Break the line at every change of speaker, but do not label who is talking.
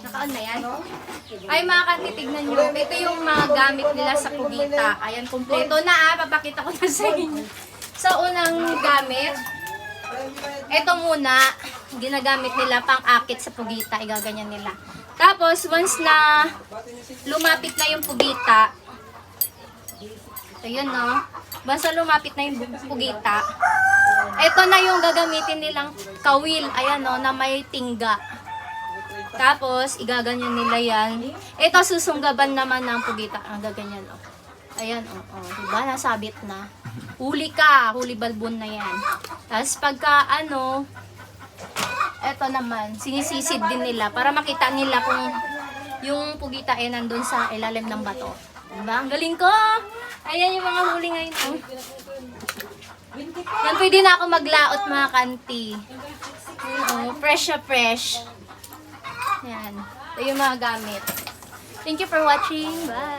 Naka-on na yan? Ay, mga katitignan nyo. Ito yung mga gamit nila sa Pugita. Ayan, kumpleto na ah. Papakita ko na sa inyo. Sa unang gamit, ito muna, ginagamit nila pang akit sa Pugita. Igaganyan nila. Tapos, once na lumapit na yung Pugita, ito yun, no? Na lumapit na yung Pugita, ito na yung gagamitin nilang kawil. Ayan, no, na may tingga. Tapos, igaganyan nila yan. Ito, susunggaban naman ng pugita. Ang gaganyan, oh. Ayan, oh, oh. Diba? Nasabit na. Huli ka. Huli balbon na yan. Tapos, pagka, ano, eto naman, sinisisid din nila para makita nila kung yung pugita ay nandun sa ilalim ng bato. Diba? Ang galing ko! Ayan yung mga huli ngayon, oh. Yan, pwede na ako maglaot, mga kanti. Oh, fresh na fresh. Yan. Ito yung mga gamit. Thank you for watching. Bye!